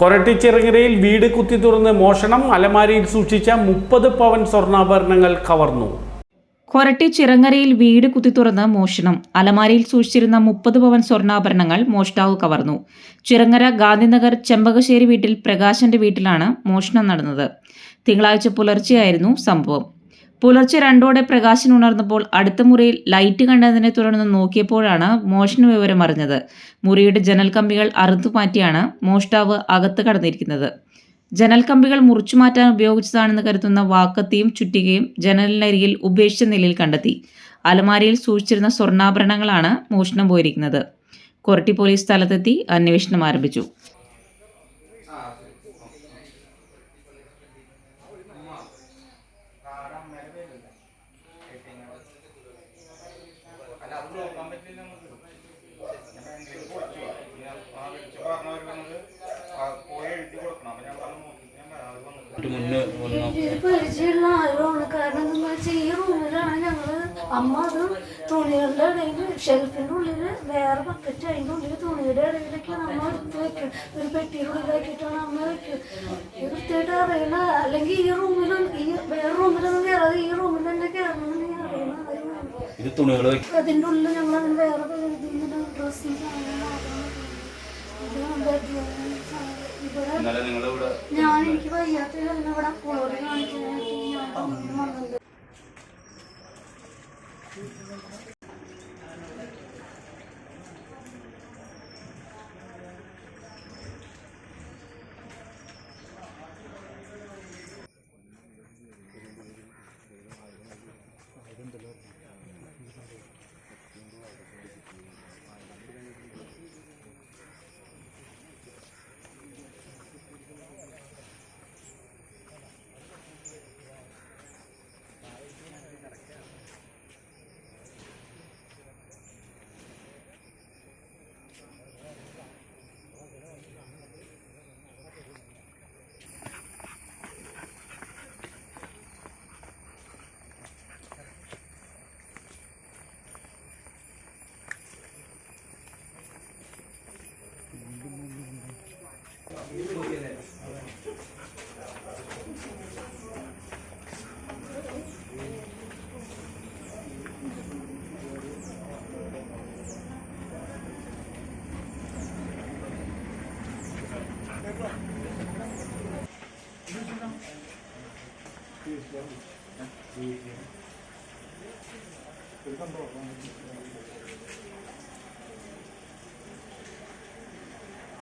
കൊരട്ടിച്ചിറങ്ങരയിൽ വീട് കുത്തി തുറന്ന് മോഷണം. അലമാരിയിൽ സൂക്ഷിച്ച മുപ്പത് പവൻ സ്വർണാഭരണങ്ങൾ കവർന്നു. കൊരട്ടി ചിറങ്ങരയിൽ വീട് കുത്തി കുത്തിത്തുറന്ന് മോഷണം. അലമാരയിൽ സൂക്ഷിച്ചിരുന്ന മുപ്പത് പവൻ സ്വർണാഭരണങ്ങൾ മോഷ്ടാവ് കവർന്നു. ചിറങ്ങര ഗാന്ധിനഗർ ചെമ്പകശ്ശേരി വീട്ടിൽ പ്രകാശന്റെ വീട്ടിലാണ് മോഷണം നടന്നത്. തിങ്കളാഴ്ച പുലർച്ചെയായിരുന്നു സംഭവം. പുലർച്ചെ രണ്ടോടെ പ്രകാശൻ ഉണർന്നപ്പോൾ അടുത്ത മുറിയിൽ ലൈറ്റ് കണ്ടതിനെ തുടർന്ന് നോക്കിയപ്പോഴാണ് മോഷണ വിവരം അറിഞ്ഞത്. മുറിയുടെ ജനൽ കമ്പികൾ അറുത്തു മാറ്റിയാണ് മോഷ്ടാവ് അകത്ത് കടന്നിരിക്കുന്നത്. ജനൽ കമ്പികൾ മുറിച്ചു മാറ്റാൻ ഉപയോഗിച്ചതാണെന്ന് കരുതുന്ന വാക്കത്തിയും ചുറ്റികയും ജനലിനരികിൽ ഉപേക്ഷിച്ച നിലയിൽ കണ്ടെത്തി. അലമാരിയിൽ സൂക്ഷിച്ചിരുന്ന സ്വർണാഭരണങ്ങളാണ് മോഷണം പോയിരിക്കുന്നത്. കൊരട്ടി പോലീസ് സ്ഥലത്തെത്തി അന്വേഷണം ആരംഭിച്ചു. മുന്നേ വന്നു ഇത് പരിചയമുള്ള ആരുമാണ് കാരണം എന്താ വെച്ചാൽ ഈ റൂമിലാണ് ഞങ്ങൾ. അമ്മ അത് തുണികളുടെ ഇടയിൽ ഷെൽഫിന്റെ ഉള്ളിൽ വേറെ ബക്കറ്റ് അതിന്റെ ഉള്ളിൽ തുണിയുടെ ഇടയിലൊക്കെയാണ് അമ്മ എടുത്ത് വെക്കുക ഒരു പെട്ടിയുടെ ഉള്ളിലാക്കിയിട്ടാണ് അമ്മ വെക്കുക ഇത് വൃത്തിയായിട്ട് അറിയില്ല അല്ലെങ്കിൽ ഈ റൂമിൽ തുണികൾ വെക്കും അതിന്റെ ഉള്ളിൽ ഞങ്ങൾ അതിന് വേറെ ഡ്രസ്സും ഞാൻ എനിക്ക് വയ്യാത്ത ഇവിടെ കാണിക്കാനായിട്ട് ഞാൻ വന്നത് ഒരു സംഭവം